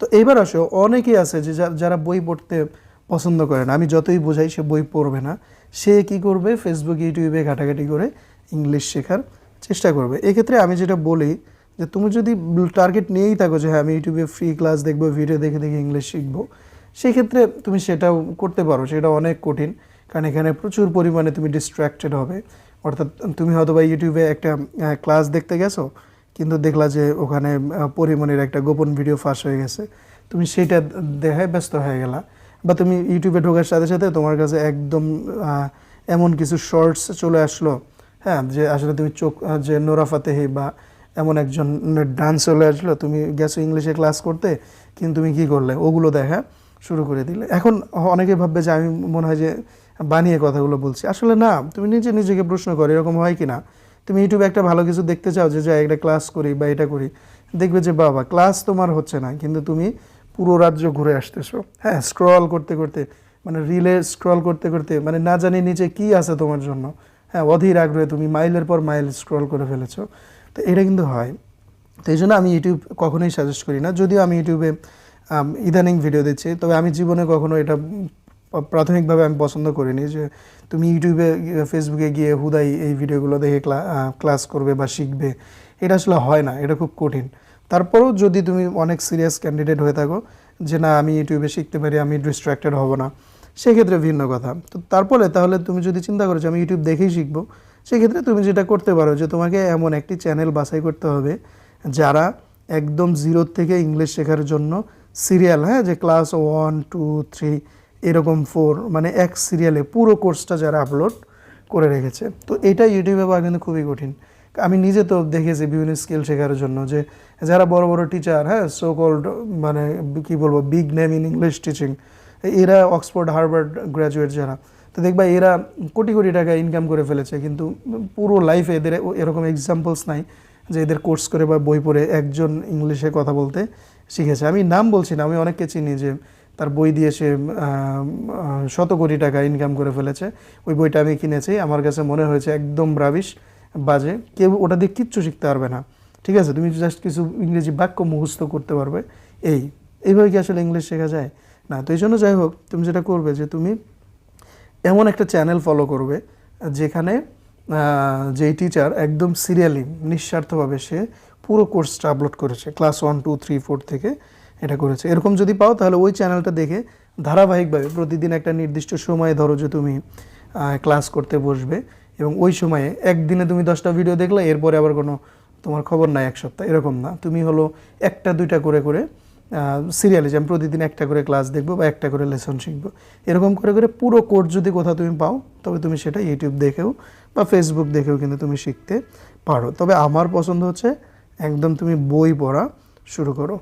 তো এইবার আসো, অনেকেই আছে যে যারা বই পড়তে পছন্দ করে না। আমি যতই বোঝাই সে বই পড়বে না। সে কি করবে? ফেসবুক ইউটিউবে ঘাটাঘাটি করে ইংলিশ শেখার চেষ্টা করবে। এক্ষেত্রে আমি যেটা বলি যে তুমি যদি টার্গেট নিয়েই থাকো যে হ্যাঁ আমি ইউটিউবে ফ্রি ক্লাস দেখব ভিডিও দেখে দেখে ইংলিশ শিখব, সেক্ষেত্রে তুমি সেটাও করতে পারো। সেটা অনেক কঠিন। কারণ এখানে প্রচুর পরিমাণে তুমি ডিস্ট্র্যাক্টেড হবে। অর্থাৎ তুমি হয়তো বা ইউটিউবে একটা ক্লাস দেখতে গেছো কিন্তু দেখলা যে ওখানে পরিমণির একটা গোপন ভিডিও ফাঁস হয়ে গেছে। তুমি সেটা দেখায় ব্যস্ত হয়ে গেলা। বা তুমি ইউটিউবে ঢোকার সাথে সাথে তোমার কাছে একদম এমন কিছু শর্টস চলে আসলো হ্যাঁ যে আসলে তুমি চোখ যে নোরা ফাতেহি বা এমন একজন ডান্স চলে আসলো, তুমি গেছো ইংলিশে ক্লাস করতে, কিন্তু তুমি কি করলে? ওগুলো দেখা শুরু করে দিলে। এখন অনেকে ভাববে যে আমি মনে হয় যে বানিয়ে কথাগুলো বলছি। আসলে না, তুমি নিজে নিজেকে প্রশ্ন করো, এরকম হয় কি না তুমি ইউটিউবে একটা ভালো কিছু দেখতে চাও যে যাই একটা ক্লাস করি বা এটা করি, দেখবে যে, বাবা ক্লাস তোমার হচ্ছে না, কিন্তু তুমি পুরো রাজ্য ঘুরে আসতেছো। হ্যাঁ স্ক্রল করতে করতে মানে রিলে স্ক্রল করতে করতে মানে না জানি নিচে কি আছে তোমার জন্য। হ্যাঁ অধীর আগ্রহে তুমি মাইলের পর মাইল স্ক্রল করে ফেলেছো। তো এটা কিন্তু হয়। তো এই জন্য আমি ইউটিউব কখনোই সাজেস্ট করি না। যদিও আমি ইউটিউবে ইদানিং ভিডিও দিচ্ছি তবে আমি জীবনে কখনো এটা প্রাথমিকভাবে আমি পছন্দ করিনি যে তুমি ইউটিউবে ফেসবুকে গিয়ে হুদাই এই ভিডিওগুলো দেখে ক্লা- ক্লাস করবে বা শিখবে, এটা আসলে হয় না, এটা খুব কঠিন। তারপরেও যদি তুমি অনেক সিরিয়াস ক্যান্ডিডেট হয়ে থাকো যে না, আমি ইউটিউবে শিখতে পারি, আমি ডিস্ট্র্যাক্টেড হব না, সেক্ষেত্রে ভিন্ন কথা। তো তারপরে তাহলে তুমি যদি চিন্তা করো যে আমি ইউটিউব দেখেই শিখব, সেক্ষেত্রে তুমি যেটা করতে পারো যে তোমাকে এমন একটি চ্যানেল বাছাই করতে হবে যারা একদম জিরো থেকে ইংলিশ শেখার জন্য সিরিয়াল হ্যাঁ? যে ক্লাস ওয়ান টু থ্রি এরকম ফোর মানে এক সিরিয়ালে পুরো কোর্সটা যারা আপলোড করে রেখেছে। তো এটা ইউটিউবে পাওয়া কিন্তু খুবই কঠিন। আমি নিজে তো দেখেছি বিভিন্ন স্কিল শেখার জন্য যে যারা বড় বড় টিচার হ্যাঁ সো কল্ড মানে কি বলব big name in English teaching এরা অক্সফোর্ড হার্ভার্ড গ্র্যাজুয়েট যারা, তো দেখবা এরা কোটি কোটি টাকা ইনকাম করে ফেলেছে। কিন্তু পুরো লাইফে এদের এরকম এক্সাম্পলস নাই যে এদের কোর্স করে বা বই পড়ে একজন ইংলিশে কথা বলতে শিখেছে। আমি নাম বলছি না, আমি অনেককে চিনি যে তার বই দিয়ে সে শত কোটি টাকা ইনকাম করে ফেলেছে। ওই বইটা আমি কিনেছি, আমার কাছে মনে হয়েছে একদম রাবিশ, বাজে। কেউ ওটা দিয়ে কিচ্ছু শিখতে পারবে না। ঠিক আছে, তুমি জাস্ট কিছু ইংরেজি বাক্য মুখস্থ করতে পারবে। এই এইভাবে কি আসলে ইংলিশ শেখা যায়? না, তো এই জন্য যাই হোক, তুমি যেটা করবে যে তুমি এমন একটা চ্যানেল ফলো করবে, যেখানে যেই টিচার একদম সিরিয়ালি নিঃস্বার্থভাবে সে পুরো কোর্সটা আপলোড করেছে class one two three four থেকে। এটা করেছে। এরকম যদি পাও তাহলে ওই চ্যানেলটা দেখে ধারাবাহিকভাবে প্রতিদিন একটা নির্দিষ্ট সময়ে ধরো যে তুমি ক্লাস করতে বসবে এবং ওই সময়ে একদিনে তুমি দশটা ভিডিও দেখলে, এরপরে আবার কোনো তোমার খবর নাই এক সপ্তাহ। এরকম না। তুমি হলো একটা, দুইটা করে করে সিরিয়ালে যে আমি প্রতিদিন একটা করে ক্লাস দেখব বা একটা করে লেসন শিখব। এরকম করে করে পুরো কোর্স যদি কোথাও তুমি পাও, তবে তুমি সেটা ইউটিউব দেখেও বা ফেসবুক দেখেও কিন্তু তুমি শিখতে পারো। তবে আমার পছন্দ হচ্ছে একদম তুমি বই পড়া শুরু করো।